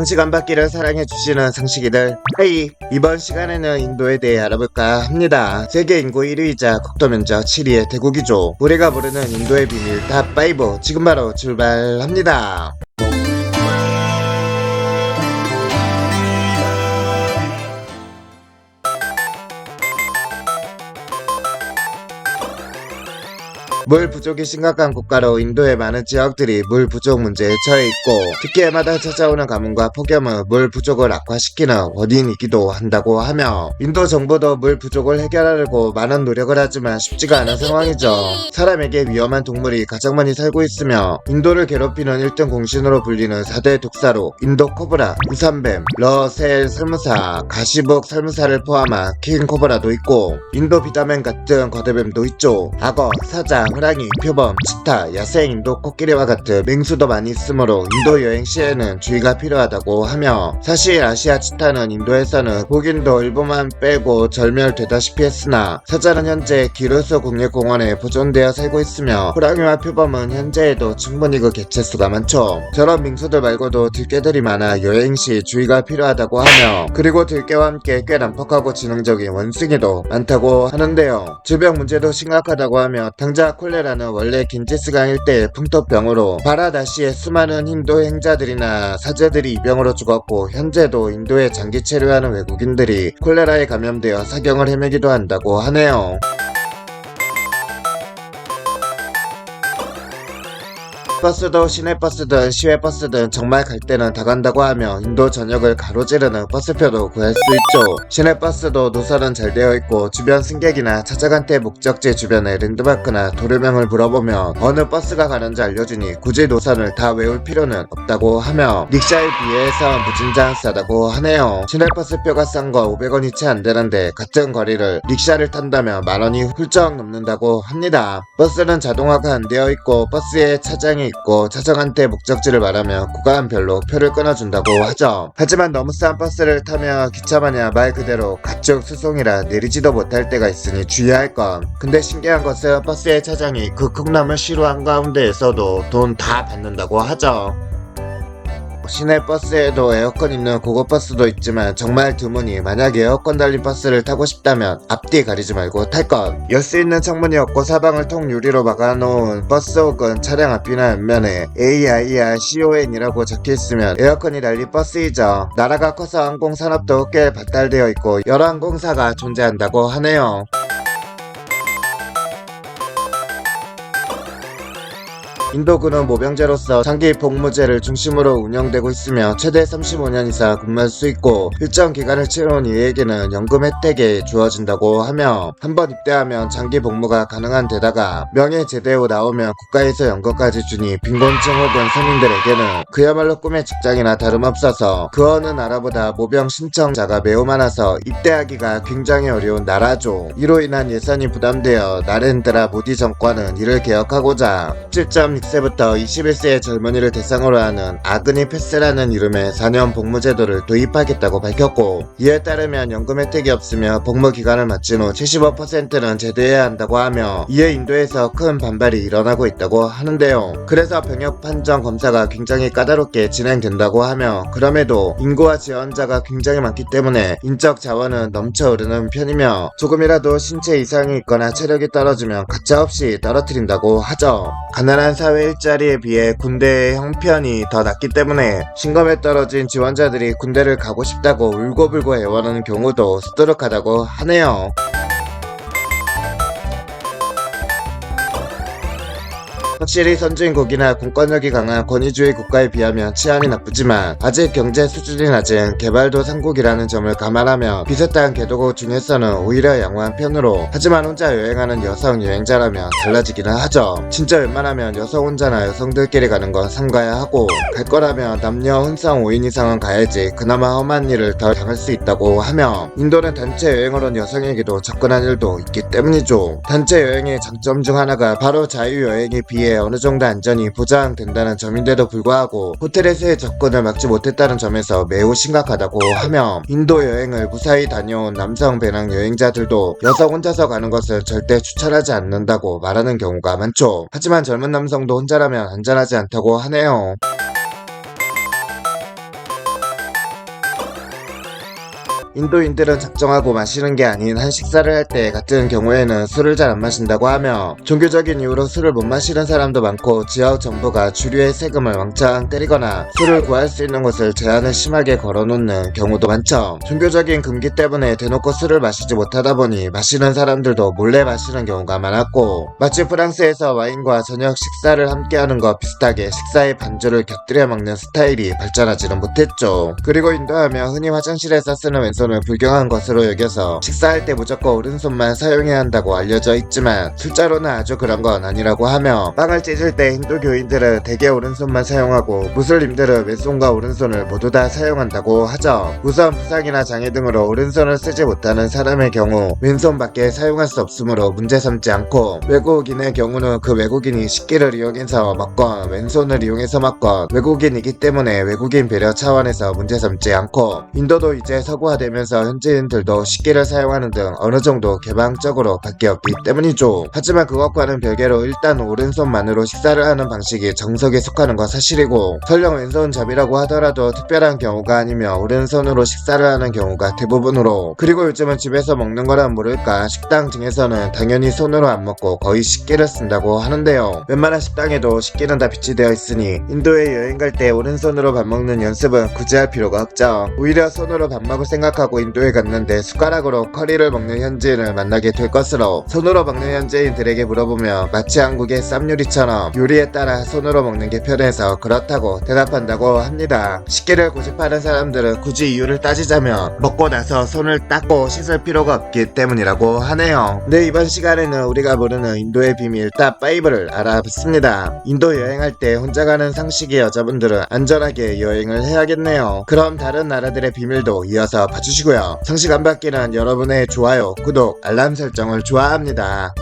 상식 안 받기를 사랑해주시는 상식이들. 헤이 이번 시간에는 인도에 대해 알아볼까 합니다. 세계 인구 1위이자 국토 면적 7위의 대국이죠. 우리가 모르는 인도의 비밀 탑5 지금 바로 출발합니다 물 부족이 심각한 국가로 인도의 많은 지역들이 물 부족 문제에 처해 있고 특히 해마다 찾아오는 가뭄과 폭염은 물 부족을 악화시키는 원인이기도 한다고 하며 인도 정부도 물 부족을 해결하려고 많은 노력을 하지만 쉽지가 않은 상황이죠. 사람에게 위험한 동물이 가장 많이 살고 있으며 인도를 괴롭히는 1등 공신으로 불리는 4대 독사로 인도 코브라, 우산뱀, 러셀 설무사, 가시복 설무사를 포함한 킹 코브라도 있고 인도 비다맨 같은 거대뱀도 있죠. 악어, 사자, 호랑이, 표범, 치타, 야생 인도 코끼리와 같은 맹수도 많이 있으므로 인도 여행 시에는 주의가 필요하다고 하며 사실 아시아 치타는 인도에서는 북인도 일부만 빼고 절멸되다시피 했으나 사자는 현재 기르스 국립공원에 보존되어 살고 있으며 호랑이와 표범은 현재에도 충분히 그 개체수가 많죠. 저런 맹수들 말고도 들개들이 많아 여행 시 주의가 필요하다고 하며 그리고 들개와 함께 꽤 난폭하고 지능적인 원숭이도 많다고 하는데요. 질병 문제도 심각하다고 하며 당자 콜 레라는 원래 긴지스강 일대의 풍토병으로 바라다시의 수많은 힌두 행자들이나 사제들이 이 병으로 죽었고 현재도 인도에 장기 체류하는 외국인들이 콜레라에 감염되어 사경을 헤매기도 한다고 하네요. 버스도 시내 버스든 시외 버스든 정말 갈 때는 다 간다고 하며 인도 전역을 가로지르는 버스표도 구할 수 있죠. 시내 버스도 노선은 잘 되어 있고 주변 승객이나 찾아간 때 목적지 주변의 랜드마크나 도로명을 물어보면 어느 버스가 가는지 알려주니 굳이 노선을 다 외울 필요는 없다고 하며 릭샤에 비해서 무진장 싸다고 하네요. 시내 버스표가 싼 거 500원이 채 안 되는데 같은 거리를 릭샤를 탄다면 만원이 훌쩍 넘는다고 합니다. 버스는 자동화가 안 되어 있고 버스에 차장이 있고 차장한테 목적지를 말하면 구간별로 표를 끊어준다고 하죠. 하지만 너무 싼 버스를 타면 기차 마냥 말 그대로 가축 수송이라 내리지도 못할 때가 있으니 주의할 건. 근데 신기한 것은 버스의 차장이 그 콩나물 시루 한가운데에서도 돈 다 받는다고 하죠. 시내 버스에도 에어컨 있는 고급 버스도 있지만 정말 드무니 만약 에어컨 달린 버스를 타고 싶다면 앞뒤 가리지 말고 탈 것. 열 수 있는 창문이 없고 사방을 통 유리로 막아놓은 버스 혹은 차량 앞이나 옆면에 AIRCON이라고 적혀있으면 에어컨이 달린 버스이죠. 나라가 커서 항공산업도 꽤 발달되어 있고 여러 항공사가 존재한다고 하네요. 인도군은 모병제로서 장기 복무제를 중심으로 운영되고 있으며 최대 35년 이상 근무할 수 있고 일정 기간을 채운 이에게는 연금 혜택이 주어진다고 하며 한번 입대하면 장기 복무가 가능한 데다가 명예 제대 후 나오면 국가에서 연금까지 주니 빈곤층 혹은 서민들에게는 그야말로 꿈의 직장이나 다름없어서 그 어느 나라보다 모병 신청자가 매우 많아서 입대하기가 굉장히 어려운 나라죠. 이로 인한 예산이 부담되어 나렌드라 모디 정권은 이를 개혁하고자 7.6 세부터 21세의 젊은이를 대상으로 하는 아그니 패스라는 이름의 4년 복무제도를 도입하겠다고 밝혔고 이에 따르면 연금 혜택이 없으며 복무 기간을 마친 후 75%는 제대해야 한다고 하며 이에 인도에서 큰 반발이 일어나고 있다고 하는데요. 그래서 병역 판정 검사가 굉장히 까다롭게 진행된다고 하며 그럼에도 인구와 지원자가 굉장히 많기 때문에 인적 자원은 넘쳐 흐르는 편이며 조금이라도 신체 이상이 있거나 체력이 떨어지면 가차없이 떨어뜨린다고 하죠. 가난한 사회 일자리에 비해 군대의 형편이 더 낮기 때문에 신검에 떨어진 지원자들이 군대를 가고 싶다고 울고불고 애원하는 경우도 수두룩하다고 하네요. 확실히 선진국이나 공권력이 강한 권위주의 국가에 비하면 치안이 나쁘지만 아직 경제 수준이 낮은 개발도 상국이라는 점을 감안하며 비슷한 개도국 중에서는 오히려 양호한 편으로 하지만 혼자 여행하는 여성 여행자라면 달라지기는 하죠. 진짜 웬만하면 여성 혼자나 여성들끼리 가는 건 삼가야 하고 갈 거라면 남녀 혼성 5인 이상은 가야지 그나마 험한 일을 덜 당할 수 있다고 하며 인도는 단체 온 여성에게도 접근한 일도 있기 때문이죠. 단체 여행의 장점 중 하나가 바로 자유여행에 비해 어느 정도 안전이 보장된다는 점인데도 불구하고 호텔에서의 접근을 막지 못했다는 점에서 매우 심각하다고 하며 인도 여행을 무사히 다녀온 남성 배낭 여행자들도 여성 혼자서 가는 것을 절대 추천하지 않는다고 말하는 경우가 많죠. 하지만 젊은 남성도 혼자라면 안전하지 않다고 하네요. 인도인들은 작정하고 마시는 게 아닌 한 식사를 할 때 같은 경우에는 술을 잘 안 마신다고 하며 종교적인 이유로 술을 못 마시는 사람도 많고 지역 정부가 주류의 세금을 왕창 때리거나 술을 구할 수 있는 곳을 제한을 심하게 걸어놓는 경우도 많죠. 종교적인 금기 때문에 대놓고 술을 마시지 못하다 보니 마시는 사람들도 몰래 마시는 경우가 많았고 마치 프랑스에서 와인과 저녁 식사를 함께하는 것 비슷하게 식사에 반주를 곁들여 먹는 스타일이 발전하지는 못했죠. 그리고 인도하면 흔히 화장실에서 쓰는 왼손 을 불경한 것으로 여겨서 식사할 때 무조건 오른손만 사용해야 한다고 알려져 있지만 실제로는 아주 그런 건 아니라고 하며 빵을 찢을 때 힌두 교인들은 대개 오른손만 사용하고 무슬림들은 왼손과 오른손을 모두 다 사용한다고 하죠. 우선 부상이나 장애 등으로 오른손을 쓰지 못하는 사람의 경우 왼손밖에 사용할 수 없으므로 문제 삼지 않고 외국인의 경우는 그 외국인이 식기를 이용해서 먹건 왼손을 이용해서 먹건 외국인이기 때문에 외국인 배려 차원에서 문제 삼지 않고 인도도 이제 서구화되면 서 현지인들도 식기를 사용하는 등 어느 정도 개방적으로 바뀌었기 때문이죠. 하지만 그것과는 별개로 일단 오른손만으로 식사를 하는 방식이 정석에 속하는 건 사실이고 설령 왼손 잡이라고 하더라도 특별한 경우가 아니면 오른손으로 식사를 하는 경우가 대부분으로 그리고 요즘은 집에서 먹는 거란 모를까 식당 등에서는 당연히 손으로 안 먹고 거의 식기를 쓴다고 하는데요. 웬만한 식당에도 식기는 다 비치되어 있으니 인도에 여행 갈 때 오른손으로 밥 먹는 연습은 굳이 할 필요가 없죠. 오히려 손으로 밥 먹을 생각 하고 인도에 갔는데 숟가락으로 커리를 먹는 현지인을 만나게 될 것으로 손으로 먹는 현지인들에게 물어보면 마치 한국의 쌈 요리처럼 요리에 따라 손으로 먹는 게 편해서 그렇다고 대답한다고 합니다. 식기를 고집하는 사람들은 굳이 이유를 따지자면 먹고 나서 손을 닦고 씻을 필요가 없기 때문이라고 하네요. 네 이번 시간에는 우리가 모르는 인도의 비밀 탑5를 알아봤습니다. 인도 여행할 때 혼자 가는 상식의 여자분들은 안전하게 여행을 해야겠네요. 그럼 다른 나라들의 비밀도 이어서 봐주 시고요. 상식 안 받기는 여러분의 좋아요, 구독, 알람 설정을 좋아합니다.